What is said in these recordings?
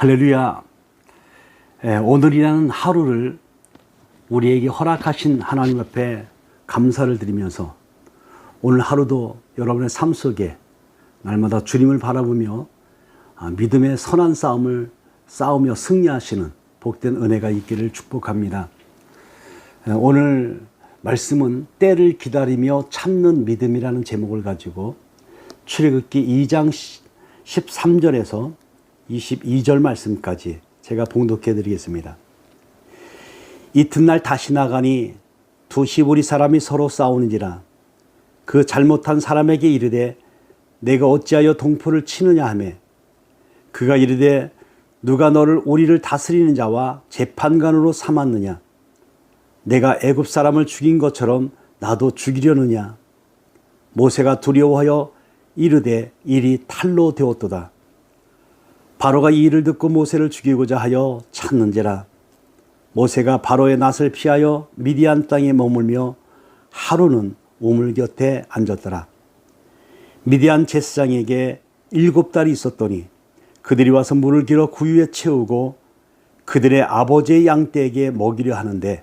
할렐루야. 예, 오늘이라는 하루를 우리에게 허락하신 하나님 앞에 감사를 드리면서 오늘 하루도 여러분의 삶 속에 날마다 주님을 바라보며 아, 믿음의 선한 싸움을 싸우며 승리하시는 복된 은혜가 있기를 축복합니다. 예, 오늘 말씀은 때를 기다리며 참는 믿음이라는 제목을 가지고 출애굽기 2장 13절에서 22절 말씀까지 제가 봉독해 드리겠습니다. 이튿날 다시 나가니 두 히브리 사람이 서로 싸우는지라 그 잘못한 사람에게 이르되 내가 어찌하여 동포를 치느냐 하매 그가 이르되 누가 너를 우리를 다스리는 자와 재판관으로 삼았느냐 내가 애굽 사람을 죽인 것처럼 나도 죽이려느냐? 모세가 두려워하여 이르되 일이 탈로 되었도다. 바로가 이 일을 듣고 모세를 죽이고자 하여 찾는지라. 모세가 바로의 낯을 피하여 미디안 땅에 머물며 하루는 우물 곁에 앉았더라. 미디안 제사장에게 일곱 달이 있었더니 그들이 와서 물을 길어 구유에 채우고 그들의 아버지의 양떼에게 먹이려 하는데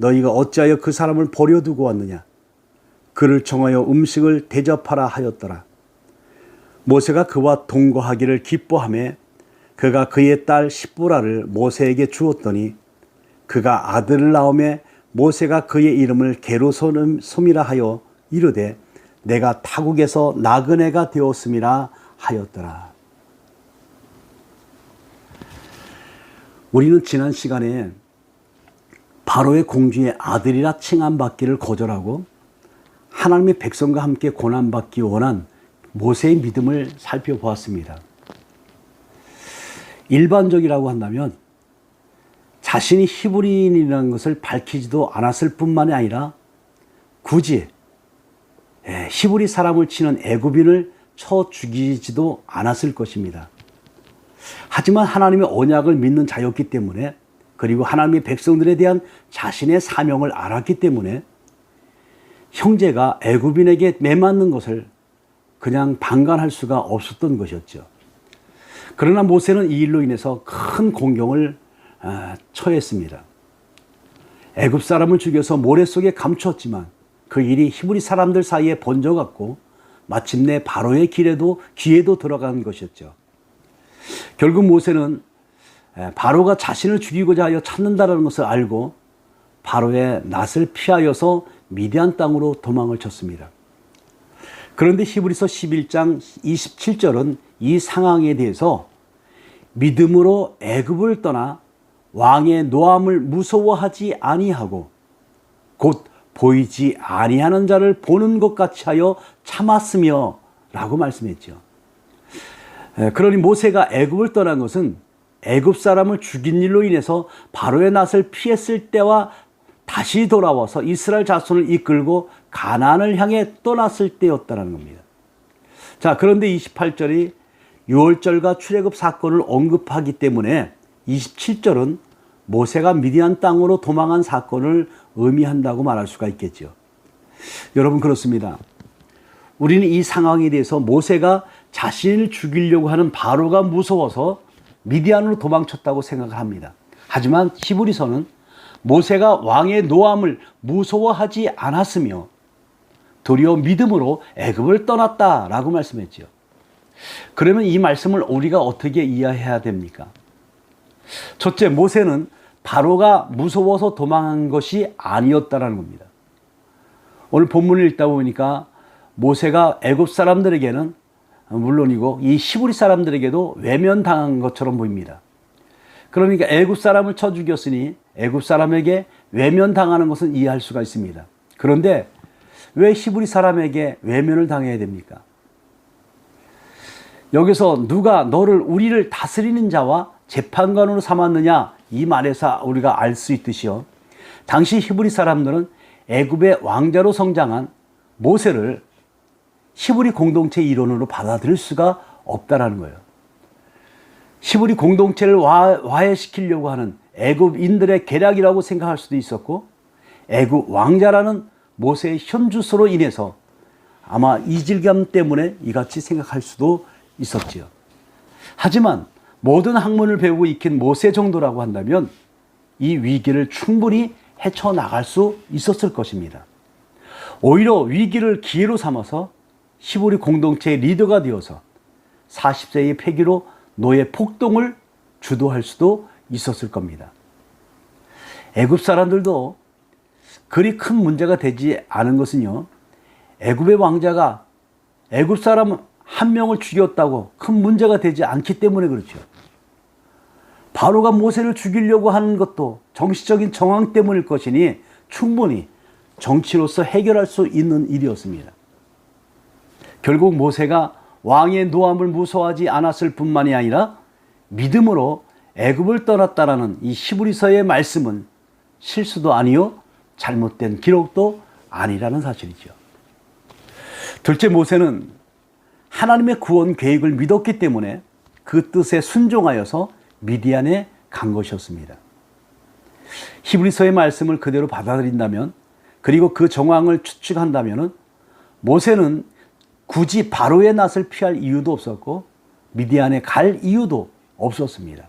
너희가 어찌하여 그 사람을 버려두고 왔느냐 그를 청하여 음식을 대접하라 하였더라 모세가 그와 동거하기를 기뻐하며 그가 그의 딸 십부라를 모세에게 주었더니 그가 아들을 낳음에 모세가 그의 이름을 게로솜이라 하여 이르되 내가 타국에서 나그네가 되었음이라 하였더라. 우리는 지난 시간에 바로의 공주의 아들이라 칭함받기를 거절하고 하나님의 백성과 함께 고난받기 원한 모세의 믿음을 살펴보았습니다. 일반적이라고 한다면 자신이 히브리인이라는 것을 밝히지도 않았을 뿐만이 아니라 굳이 예, 히브리 사람을 치는 애굽인을 쳐 죽이지도 않았을 것입니다. 하지만 하나님의 언약을 믿는 자였기 때문에 그리고 하나님의 백성들에 대한 자신의 사명을 알았기 때문에 형제가 애굽인에게 매맞는 것을 그냥 방관할 수가 없었던 것이었죠. 그러나 모세는 이 일로 인해서 큰 공경을 아, 처했습니다. 애굽 사람을 죽여서 모래 속에 감추었지만 그 일이 히브리 사람들 사이에 번져갔고 마침내 바로의 길에도 귀에도 들어간 것이었죠. 결국 모세는 바로가 자신을 죽이고자 하여 찾는다는 것을 알고 바로의 낯을 피하여서 미디안 땅으로 도망을 쳤습니다. 그런데 히브리서 11장 27절은 이 상황에 대해서 믿음으로 애굽을 떠나 왕의 노함을 무서워하지 아니하고 곧 보이지 아니하는 자를 보는 것 같이 하여 참았으며 라고 말씀했죠. 그러니 모세가 애굽을 떠난 것은 애굽 사람을 죽인 일로 인해서 바로의 낯을 피했을 때와 다시 돌아와서 이스라엘 자손을 이끌고 가나안을 향해 떠났을 때였다는 겁니다. 자, 그런데 28절이 6월절과 출애굽 사건을 언급하기 때문에 27절은 모세가 미디안 땅으로 도망한 사건을 의미한다고 말할 수가 있겠죠. 여러분 그렇습니다. 우리는 이 상황에 대해서 모세가 자신을 죽이려고 하는 바로가 무서워서 미디안으로 도망쳤다고 생각을 합니다. 하지만 히브리서는 모세가 왕의 노함을 무서워하지 않았으며 도리어 믿음으로 애굽을 떠났다라고 말씀했죠. 그러면 이 말씀을 우리가 어떻게 이해해야 됩니까? 첫째, 모세는 바로가 무서워서 도망한 것이 아니었다라는 겁니다. 오늘 본문을 읽다 보니까 모세가 애굽 사람들에게는 물론이고 이 히브리 사람들에게도 외면당한 것처럼 보입니다. 그러니까 애굽 사람을 쳐 죽였으니 애굽 사람에게 외면당하는 것은 이해할 수가 있습니다. 그런데 왜 히브리 사람에게 외면을 당해야 됩니까? 여기서 누가 너를 우리를 다스리는 자와 재판관으로 삼았느냐 이 말에서 우리가 알 수 있듯이요. 당시 히브리 사람들은 애굽의 왕자로 성장한 모세를 히브리 공동체 일원으로 받아들일 수가 없다라는 거예요. 히브리 공동체를 와, 화해시키려고 하는 애굽인들의 계략이라고 생각할 수도 있었고 애굽 왕자라는 모세의 현주소로 인해서 아마 이질감 때문에 이같이 생각할 수도 있었지요. 하지만 모든 학문을 배우고 익힌 모세 정도라고 한다면 이 위기를 충분히 헤쳐나갈 수 있었을 것입니다. 오히려 위기를 기회로 삼아서 히브리 공동체의 리더가 되어서 40세의 폐기로 노예 폭동을 주도할 수도 있었을 겁니다. 애굽 사람들도 그리 큰 문제가 되지 않은 것은요. 애굽의 왕자가 애굽 사람 한 명을 죽였다고 큰 문제가 되지 않기 때문에 그렇죠. 바로가 모세를 죽이려고 하는 것도 정치적인 정황 때문일 것이니 충분히 정치로서 해결할 수 있는 일이었습니다. 결국 모세가 왕의 노함을 무서워하지 않았을 뿐만이 아니라 믿음으로 애굽을 떠났다라는 이 히브리서의 말씀은 실수도 아니요 잘못된 기록도 아니라는 사실이죠. 둘째 모세는 하나님의 구원 계획을 믿었기 때문에 그 뜻에 순종하여서 미디안에 간 것이었습니다. 히브리서의 말씀을 그대로 받아들인다면 그리고 그 정황을 추측한다면 모세는 굳이 바로의 낯을 피할 이유도 없었고 미디안에 갈 이유도 없었습니다.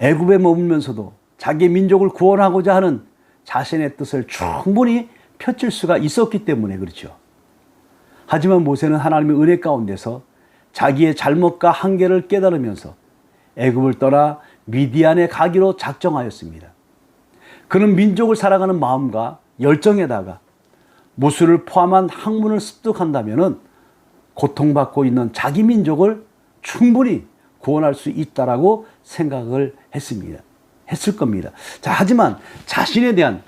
애굽에 머물면서도 자기 민족을 구원하고자 하는 자신의 뜻을 충분히 펼칠 수가 있었기 때문에 그렇죠. 하지만 모세는 하나님의 은혜 가운데서 자기의 잘못과 한계를 깨달으면서 애굽을 떠나 미디안에 가기로 작정하였습니다. 그는 민족을 사랑하는 마음과 열정에다가 무술을 포함한 학문을 습득한다면 고통받고 있는 자기 민족을 충분히 구원할 수 있다라고 생각을 했습니다. 했을 겁니다. 자, 하지만 자신에 대한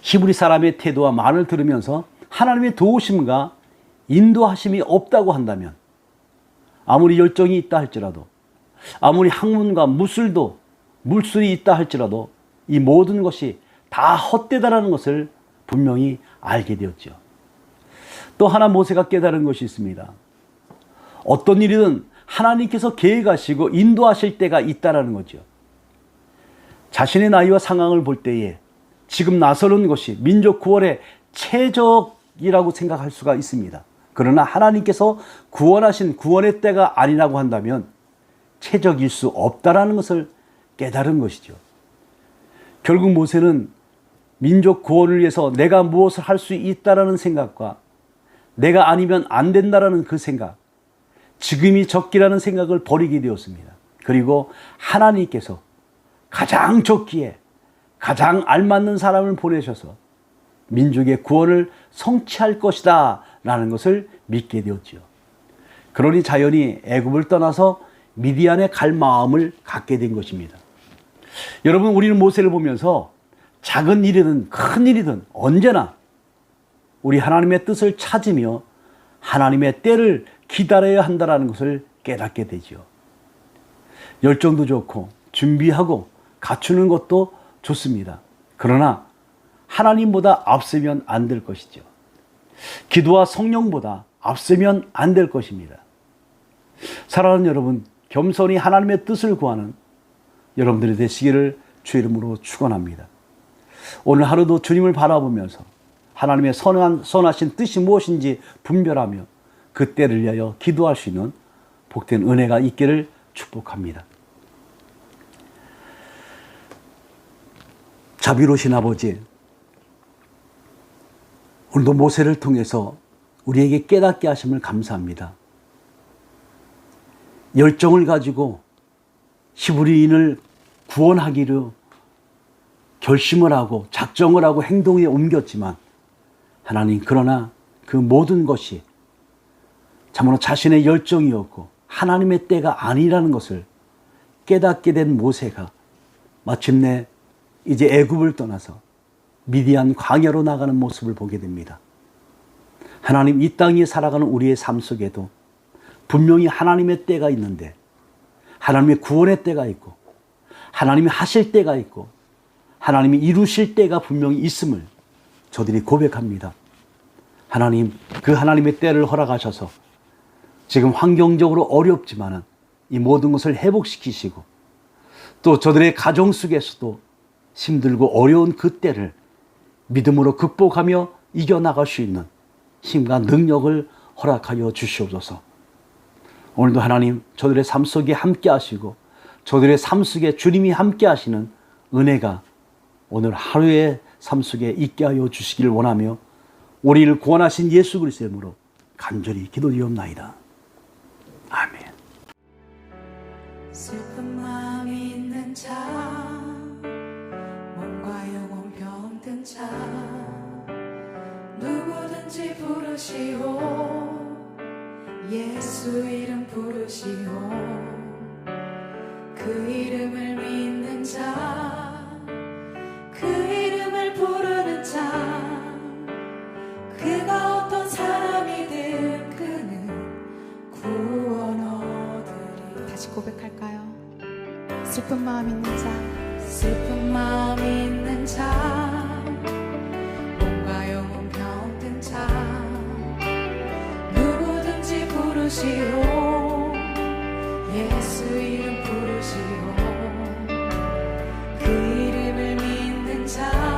히브리 사람의 태도와 말을 들으면서 하나님의 도우심과 인도하심이 없다고 한다면 아무리 열정이 있다 할지라도 아무리 학문과 무술도 물술이 있다 할지라도 이 모든 것이 다 헛되다라는 것을 분명히 알게 되었죠. 또 하나 모세가 깨달은 것이 있습니다. 어떤 일이든 하나님께서 계획하시고 인도하실 때가 있다라는 거죠. 자신의 나이와 상황을 볼 때에 지금 나서는 것이 민족 구원의 최적이라고 생각할 수가 있습니다. 그러나 하나님께서 구원하신 구원의 때가 아니라고 한다면 최적일 수 없다라는 것을 깨달은 것이죠. 결국 모세는 민족 구원을 위해서 내가 무엇을 할 수 있다라는 생각과 내가 아니면 안 된다라는 그 생각, 지금이 적기라는 생각을 버리게 되었습니다. 그리고 하나님께서 가장 적기에 가장 알맞는 사람을 보내셔서 민족의 구원을 성취할 것이다 라는 것을 믿게 되었지요. 그러니 자연히 애굽을 떠나서 미디안에 갈 마음을 갖게 된 것입니다. 여러분 우리는 모세를 보면서 작은 일이든 큰 일이든 언제나 우리 하나님의 뜻을 찾으며 하나님의 때를 기다려야 한다는 것을 깨닫게 되지요. 열정도 좋고 준비하고 갖추는 것도 좋습니다. 그러나 하나님보다 앞서면 안 될 것이죠. 기도와 성령보다 앞서면 안 될 것입니다. 사랑하는 여러분, 겸손히 하나님의 뜻을 구하는 여러분들이 되시기를 주 이름으로 축원합니다. 오늘 하루도 주님을 바라보면서 하나님의 선한, 선하신 뜻이 무엇인지 분별하며 그 때를 위하여 기도할 수 있는 복된 은혜가 있기를 축복합니다. 자비로신 아버지, 오늘도 모세를 통해서 우리에게 깨닫게 하심을 감사합니다. 열정을 가지고 히브리인을 구원하기로 결심을 하고 작정을 하고 행동에 옮겼지만 하나님 그러나 그 모든 것이 참으로 자신의 열정이었고 하나님의 때가 아니라는 것을 깨닫게 된 모세가 마침내 이제 애굽을 떠나서 미디안 광야로 나가는 모습을 보게 됩니다. 하나님 이 땅에 살아가는 우리의 삶 속에도 분명히 하나님의 때가 있는데 하나님의 구원의 때가 있고 하나님이 하실 때가 있고 하나님이 이루실 때가 분명히 있음을 저들이 고백합니다. 하나님 그 하나님의 때를 허락하셔서 지금 환경적으로 어렵지만은 이 모든 것을 회복시키시고 또 저들의 가정 속에서도 힘들고 어려운 그 때를 믿음으로 극복하며 이겨나갈 수 있는 힘과 능력을 허락하여 주시옵소서. 오늘도 하나님 저들의 삶 속에 함께 하시고 저들의 삶 속에 주님이 함께 하시는 은혜가 오늘 하루의 삶 속에 있게 하여 주시기를 원하며 우리를 구원하신 예수 그리스도의 이름으로 간절히 기도드리옵나이다. 아멘. 슬픈 마음 있는 자 몸과 영혼 병든 자 누구든지 부르시오 예수 이름 부르시오 슬픈 마음 있는 자. 슬픈 마음 있는 자. 몸과 영혼 병든 자. 누구든지 부르시오. 예수 이름 부르시오. 그 이름을 믿는 자